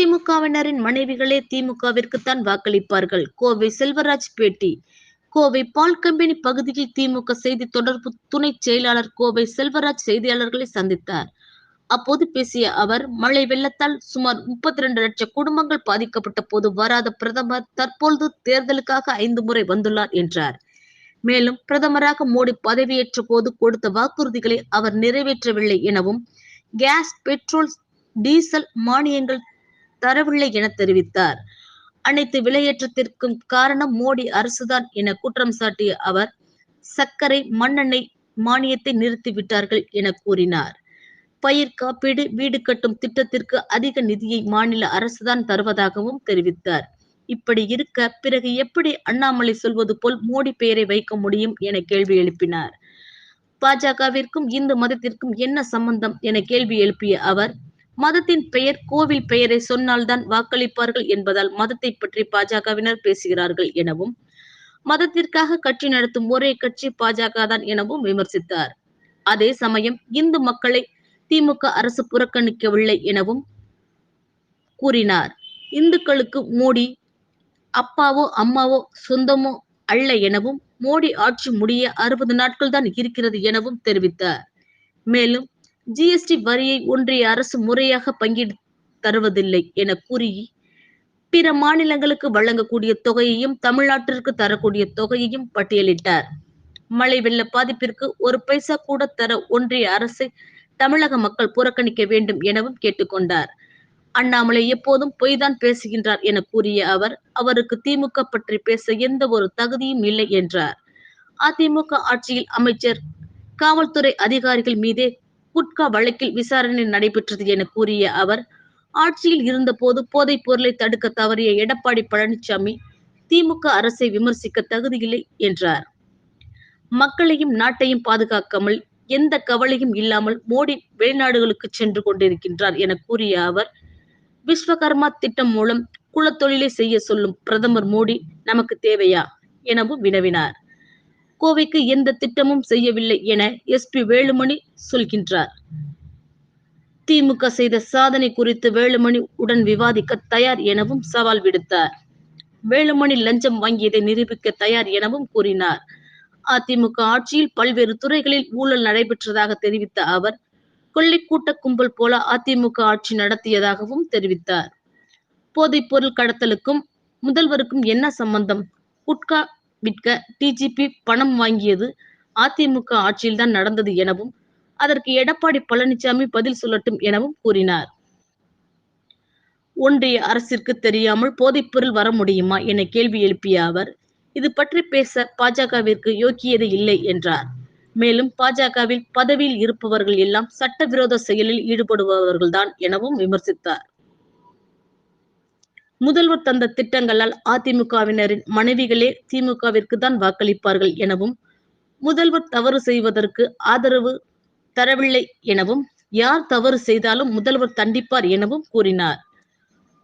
அதிமுகவினரின் மனைவிகளே திமுகவிற்குத்தான் வாக்களிப்பார்கள். கோவை செல்வராஜ் பேட்டி. கோவை பால் கம்பெனி பகுதியில் திமுக செய்தி தொடர்பு துணை செயலாளர் கோவை செல்வராஜ் செய்தியாளர்களை சந்தித்தார். அப்போது பேசிய அவர் மழை வெள்ளத்தால் சுமார் முப்பத்தி ரெண்டு லட்சம் குடும்பங்கள் பாதிக்கப்பட்ட போது வராத பிரதமர் தற்பொழுது தேர்தலுக்காக ஐந்து முறை வந்துள்ளார் என்றார். மேலும் பிரதமராக மோடி பதவியேற்ற போது கொடுத்த வாக்குறுதிகளை அவர் நிறைவேற்றவில்லை எனவும் கேஸ் பெட்ரோல் டீசல் மானியங்கள் தரவில்லை என தெரிவித்தார். அனைத்து விலையேற்றத்திற்கும் காரணம் மோடி அரசுதான் என குற்றம் சாட்டிய அவர் சர்க்கரை மண்ணெண்ணெய் மானியத்தை நிறுத்திவிட்டார்கள் என கூறினார். பயிர் காப்பீடு வீடு கட்டும் திட்டத்திற்கு அதிக நிதியை மாநில அரசுதான் தருவதாகவும் தெரிவித்தார். இப்படி இருக்க பிறகு எப்படி அண்ணாமலை சொல்வது போல் மோடி பெயரை வைக்க முடியும் என கேள்வி எழுப்பினார். பாஜகவிற்கும் இந்து மதத்திற்கும் என்ன சம்பந்தம் என கேள்வி எழுப்பிய அவர் மதத்தின் பெயர் கோவில் பெயரை சொன்னால்தான் வாக்களிப்பார்கள் என்பதால் மதத்தை பற்றி பாஜகவினர் பேசுகிறார்கள் எனவும் மதத்திற்காக கட்சி நடத்தும் ஒரே கட்சி பாஜக தான் எனவும் விமர்சித்தார். அதே சமயம் இந்து மக்களை திமுக அரசு புறக்கணிக்கவில்லை எனவும் கூறினார். இந்துக்களுக்கு மோடி அப்பாவோ அம்மாவோ சொந்தமோ அல்ல எனவும் மோடி ஆட்சி முடிய அறுபது நாட்கள் தான் இருக்கிறது எனவும் தெரிவித்தார். மேலும் ஜிஎஸ்டி வரியை ஒன்றிய அரசு முறையாக பங்கிட்டு தருவதில்லை என கூறி பிற மாநிலங்களுக்கு வழங்கக்கூடிய தொகையையும் தமிழ்நாட்டிற்கு தரக்கூடிய தொகையையும் பட்டியலிட்டார். மழை வெள்ள பாதிப்பிற்கு ஒரு பைசா கூட தர ஒன்றிய அரசை தமிழக மக்கள் புறக்கணிக்க வேண்டும் எனவும் கேட்டுக்கொண்டார். அண்ணாமலை எப்போதும் பொய்தான் பேசுகின்றார் என கூறிய அவர் அவருக்கு திமுக பற்றி பேச எந்த ஒரு தகுதியும் இல்லை என்றார். அதிமுக ஆட்சியில் அமைச்சர் காவல்துறை அதிகாரிகள் மீதே குட்கா வழக்கில் விசாரணை நடைபெற்றது என கூறிய அவர் ஆட்சியில் இருந்தபோது போதைப் பொருளை தடுக்க தவறிய எடப்பாடி பழனிசாமி திமுக அரசை விமர்சிக்க தகுதியில்லை என்றார். மக்களையும் நாட்டையும் பாதுகாக்காமல் எந்த கவலையும் இல்லாமல் மோடி வெளிநாடுகளுக்கு சென்று கொண்டிருக்கின்றார் என கூறிய அவர் விஸ்வகர்மா திட்டம் மூலம் குலத்தொழிலை செய்ய சொல்லும் பிரதமர் மோடி நமக்கு தேவையா? எனவும் வினவினார். கோவைக்கு எந்த திட்டமும் செய்யவில்லை என எஸ்பி வேலுமணி சொல்கின்றார். திமுக செய்த சாதனை குறித்து வேலுமணி உடன் விவாதிக்க தயார் எனவும் சவால் விடுத்தார். வேலுமணி லஞ்சம் வாங்கியதை நிரூபிக்க தயார் எனவும் கூறினார். அதிமுக ஆட்சியில் பல்வேறு துறைகளில் ஊழல் நடைபெற்றதாக தெரிவித்த அவர் கொள்ளை கூட்ட கும்பல் போல அதிமுக ஆட்சி நடத்தியதாகவும் தெரிவித்தார். போதைப் பொருள் கடத்தலுக்கும் முதல்வருக்கும் என்ன சம்பந்தம்? குட்கா விற்க டிஜிபி பணம் வாங்கியது அதிமுக ஆட்சியில்தான் நடந்தது எனவும் அதற்கு எடப்பாடி பழனிசாமி பதில் சொல்லட்டும் எனவும் கூறினார். ஒன்றிய அரசிற்கு தெரியாமல் போதைப்பொருள் வர முடியுமா என கேள்வி எழுப்பிய அவர் இது பற்றி பேச பாஜகவிற்கு யோக்கியது இல்லை என்றார். மேலும் பாஜகவில் பதவியில் இருப்பவர்கள் எல்லாம் சட்டவிரோத செயலில் ஈடுபடுபவர்கள்தான் எனவும் விமர்சித்தார். முதல்வர் தந்த திட்டங்களால் அதிமுகவினரின் மனைவிகளே திமுகவிற்கு தான் வாக்களிப்பார்கள் எனவும் முதல்வர் தவறு செய்வதற்கு ஆதரவு தரவில்லை எனவும் யார் தவறு செய்தாலும் முதல்வர் தண்டிப்பார் எனவும் கூறினார்.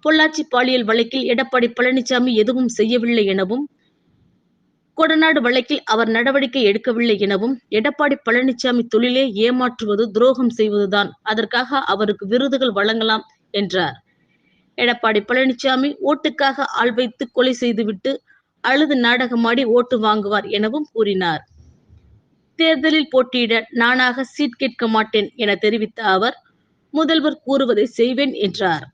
பொள்ளாச்சி பாலியல் வழக்கில் எடப்பாடி பழனிசாமி எதுவும் செய்யவில்லை எனவும் கொடநாடு வழக்கில் அவர் நடவடிக்கை எடுக்கவில்லை எனவும் எடப்பாடி பழனிசாமி தொழிலே ஏமாற்றுவது துரோகம் செய்வதுதான் அதற்காக அவருக்கு விருதுகள் வழங்கலாம் என்றார். எடப்பாடி பழனிசாமி ஓட்டுக்காக ஆள் வைத்து கொலை செய்துவிட்டு அழுது நாடகமாடி ஓட்டு வாங்குவார் எனவும் கூறினார். தேர்தலில் போட்டியிட நானாக சீட் கேட்க மாட்டேன் என தெரிவித்த அவர் முதல்வர் கூறுவதை செய்வேன் என்றார்.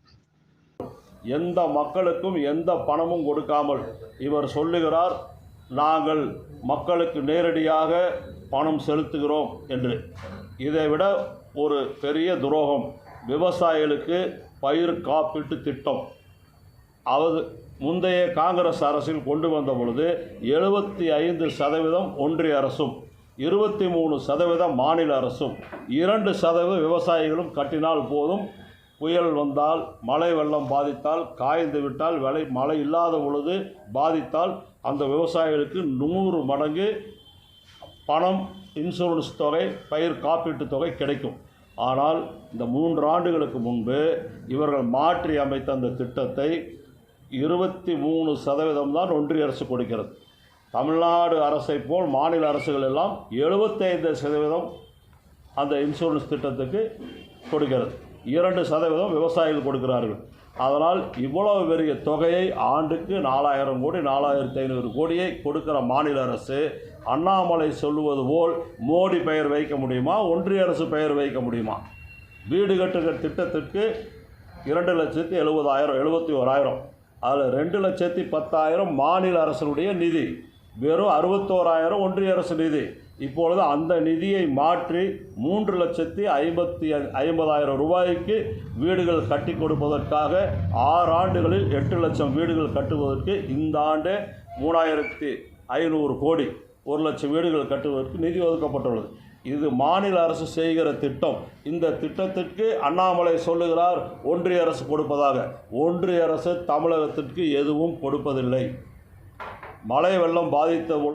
எந்த மக்களுக்கும் எந்த பணமும் கொடுக்காமல் இவர் சொல்லுகிறார் நாங்கள் மக்களுக்கு நேரடியாக பணம் செலுத்துகிறோம் என்று. இதைவிட ஒரு பெரிய துரோகம் விவசாயிகளுக்கு பயிர் காப்பீட்டு திட்டம். அவது முந்தைய காங்கிரஸ் அரசில் கொண்டு வந்த பொழுது எழுபத்தி ஐந்து சதவீதம் ஒன்றிய அரசும் இருபத்தி மூணு சதவீதம் மாநில அரசும் இரண்டு சதவீதம் விவசாயிகளும் கட்டினால் போதும். புயல் வந்தால் மழை வெள்ளம் பாதித்தால் காய்ந்து விட்டால் விலை மழை இல்லாத பொழுது பாதித்தால் அந்த விவசாயிகளுக்கு நூறு மடங்கு பணம் இன்சூரன்ஸ் தொகை பயிர் காப்பீட்டு தொகை கிடைக்கும். ஆனால் இந்த மூன்று ஆண்டுகளுக்கு முன்பு இவர்கள் மாற்றி அமைத்த அந்த திட்டத்தை இருபத்தி மூணு சதவீதம் தான் ஒன்றிய அரசு கொடுக்கிறது. தமிழ்நாடு அரசை போல் மாநில அரசுகள் எல்லாம் எழுபத்தைந்து சதவீதம் அந்த இன்சூரன்ஸ் திட்டத்துக்கு கொடுக்கிறது. இரண்டு சதவீதம் விவசாயிகள் கொடுக்கிறார்கள். அதனால் இவ்வளவு பெரிய தொகையை ஆண்டுக்கு நாலாயிரம் கோடி நாலாயிரத்தி ஐநூறு கோடியை கொடுக்கிற மாநில அரசு அண்ணாமலை சொல்லுவது போல் மோடி பெயர் வைக்க முடியுமா? ஒன்றிய அரசு பெயர் வைக்க முடியுமா? வீடு கட்டுகிற திட்டத்திற்கு இரண்டு லட்சத்தி எழுபதாயிரம் எழுபத்தி ஓராயிரம். அதில் ரெண்டு லட்சத்தி பத்தாயிரம் மாநில அரசனுடைய நிதி. வெறும் அறுபத்தோராயிரம் ஒன்றிய அரசு நிதி. இப்பொழுது அந்த நிதியை மாற்றி மூன்று லட்சத்தி ஐம்பத்தி ஐம்பதாயிரம் ரூபாய்க்கு வீடுகள் கட்டி கொடுப்பதற்காக ஆறு ஆண்டுகளில் எட்டு லட்சம் வீடுகள் கட்டுவதற்கு இந்த ஆண்டு மூணாயிரத்தி ஐநூறு கோடி. ஒரு லட்சம் வீடுகள் கட்டுவதற்கு நிதி ஒதுக்கப்பட்டுள்ளது. இது மாநில அரசு செய்கிற திட்டம். இந்த திட்டத்திற்கு அண்ணாமலை சொல்லுகிறார் ஒன்றிய அரசு கொடுப்பதாக. ஒன்றிய அரசு தமிழகத்திற்கு எதுவும் கொடுப்பதில்லை. மழை வெள்ளம் பாதித்த